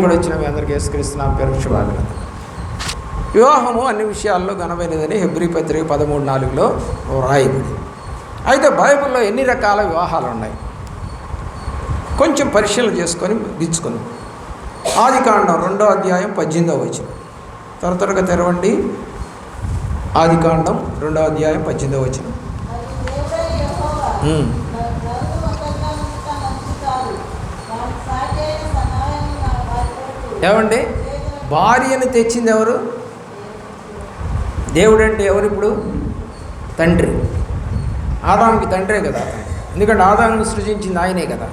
కూడా వచ్చిన మీ అందరికీ యేసుక్రీస్తున్నాం పేరు శుభాగన వివాహము అన్ని విషయాల్లో ఘనమైనదని హెబ్రి పత్రిక పదమూడు నాలుగులో రాయబడి అయితే బైబిల్లో ఎన్ని రకాల వివాహాలు ఉన్నాయి కొంచెం పరిశీలన చేసుకొని గిచ్చుకొని ఆది కాండం రెండో అధ్యాయం పద్దెనిమిదవ వచ్చిన త్వర త్వరగా తెరవండి. ఆది కాండం రెండో అధ్యాయం పద్దెనిమిదవ వచ్చిన ఏమండి? భార్యను తెచ్చింది ఎవరు? దేవుడు అంటే ఎవరు ఇప్పుడు? తండ్రి. ఆదాంకి తండ్రే కదా ఎందుకంటే ఆదాముని సృజించింది ఆయనే కదా.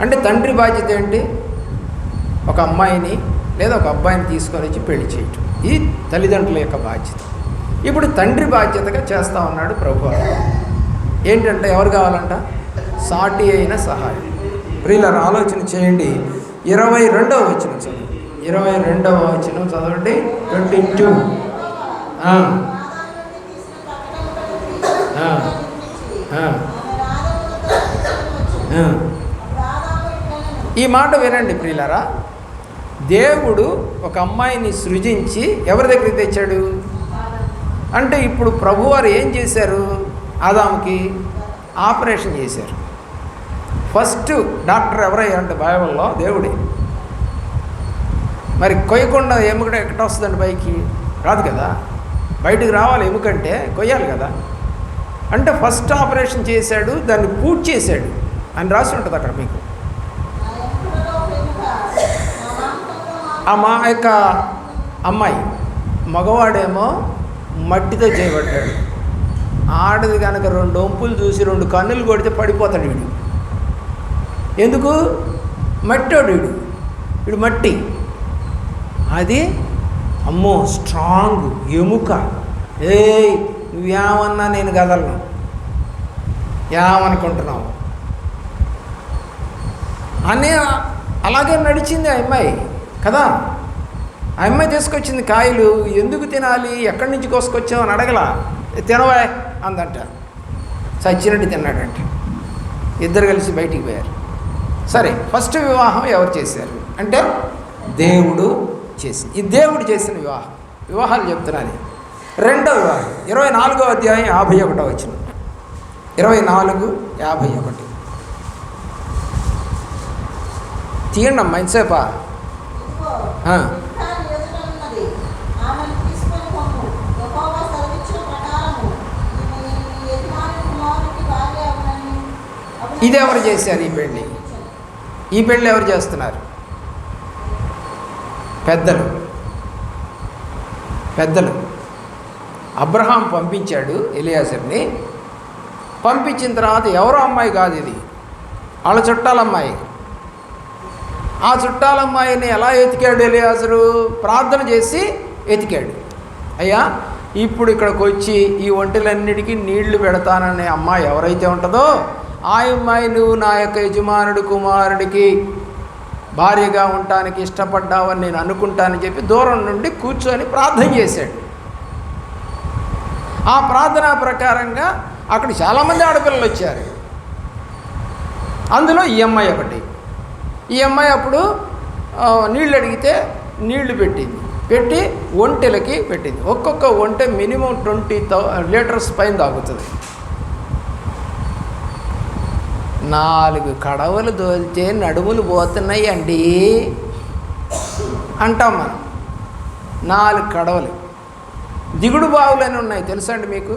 అంటే తండ్రి బాధ్యత ఏంటి? ఒక అమ్మాయిని లేదా ఒక అబ్బాయిని తీసుకొని వచ్చి పెళ్ళి చేయటం. ఇది తల్లిదండ్రుల యొక్క బాధ్యత. ఇప్పుడు తండ్రి బాధ్యతగా చేస్తా ఉన్నాడు ప్రభు ఏంటంటే ఎవరు కావాలంట? సాటి అయిన సహాయం. ప్రియుల ఆలోచన చేయండి. ఇరవై రెండవ వచ్చిన చదువు. ఇరవై రెండవ వచనం చదవండి. Twenty two. ఈ మాట వినండి ప్రియులరా. దేవుడు ఒక అమ్మాయిని సృజించి ఎవరి దగ్గరికి తెచ్చాడు? అంటే ఇప్పుడు ప్రభువారు ఏం చేశారు? ఆదాముకి ఆపరేషన్ చేశారు. ఫస్ట్ డాక్టర్ ఎవరయ్యారంటే బైబిల్లో దేవుడే. మరి కొయ్యకుండా ఎముకడ ఎక్కడ వస్తుందండి పైకి? రాదు కదా. బయటికి రావాలి ఎముకంటే కొయ్యాలి కదా. అంటే ఫస్ట్ ఆపరేషన్ చేశాడు దాన్ని పూర్తి చేశాడు అని రాసి ఉంటుంది అక్కడ మీకు. ఆ మా యొక్క అమ్మాయి మగవాడేమో మట్టితో చేయబడ్డాడు. ఆడది కనుక రెండు ఒంపులు చూసి రెండు కన్నులు కొడితే పడిపోతాడు వీడు. ఎందుకు? మట్టోడు వీడు. వీడు మట్టి. అది? అమ్మో స్ట్రాంగ్ ఎముక. ఏ నువ్వేమన్నా నేను కదలను. ఏమనుకుంటున్నావు? అనే అలాగే నడిచింది ఆ అమ్మాయి కదా? ఆ అమ్మాయి తీసుకొచ్చింది కాయలు ఎందుకు తినాలి? ఎక్కడి నుంచి కోసుకొచ్చావు అని అడగలా. తినవా? అందంట. సచ్చినట్టు తిన్నాడంట. ఇద్దరు కలిసి బయటికి పోయారు. సరే ఫస్ట్ వివాహం ఎవరు చేశారు? అంటే దేవుడు చేసి ఈ దేవుడు చేసిన వివాహం. వివాహాలు చెప్తున్నాను. రెండో వివాహం. ఇరవై నాలుగో అధ్యాయం యాభై ఒకటో వచ్చిన ఇరవై నాలుగు యాభై ఒకటి. తీయండి అమ్మా ఎంతసేపా ఆ. ఇది ఎవరు చేశారు ఈ పెళ్ళి? ఈ పెళ్ళి ఎవరు చేస్తున్నారు? పెద్దలు. పెద్దలు. అబ్రహాం పంపించాడు ఎలియాసర్ని పంపించిన తర్వాత ఎవరో అమ్మాయి కాదు ఇది. వాళ్ళ చుట్టాలమ్మాయి ఆ చుట్టాలమ్మాయిని ఎలా ఎతికాడు ఎలియాసరు ప్రార్థన చేసి ఎతికాడు. అయ్యా ఇప్పుడు ఇక్కడికి వచ్చి ఈ ఒంటెలన్నిటికీ నీళ్ళు పెడతాననే అమ్మాయి ఎవరైతే ఉంటుందో ఆ అమ్మాయి నువ్వు నా యొక్క యజమానుడి కుమారుడికి భార్యగా ఉండటానికి ఇష్టపడ్డావని నేను అనుకుంటానని చెప్పి దూరం నుండి కూర్చొని ప్రార్థన చేశాడు. ఆ ప్రార్థన ప్రకారంగా అక్కడ చాలామంది ఆడపిల్లలు వచ్చారు. అందులో ఈ అమ్మాయి ఒకటి. ఈ అమ్మాయి అప్పుడు నీళ్ళు అడిగితే నీళ్ళు పెట్టింది. పెట్టి ఒంటెలకి పెట్టింది. ఒక్కొక్క ఒంటె మినిమం ట్వంటీ థౌ లీటర్స్ పైన తాగుతుంది. నాలుగు కడవలు దోల్చే నడుములు పోతున్నాయి అండి అంటాం మనం. నాలుగు కడవలు. దిగుడు బావులని ఉన్నాయి తెలుసా అండి మీకు?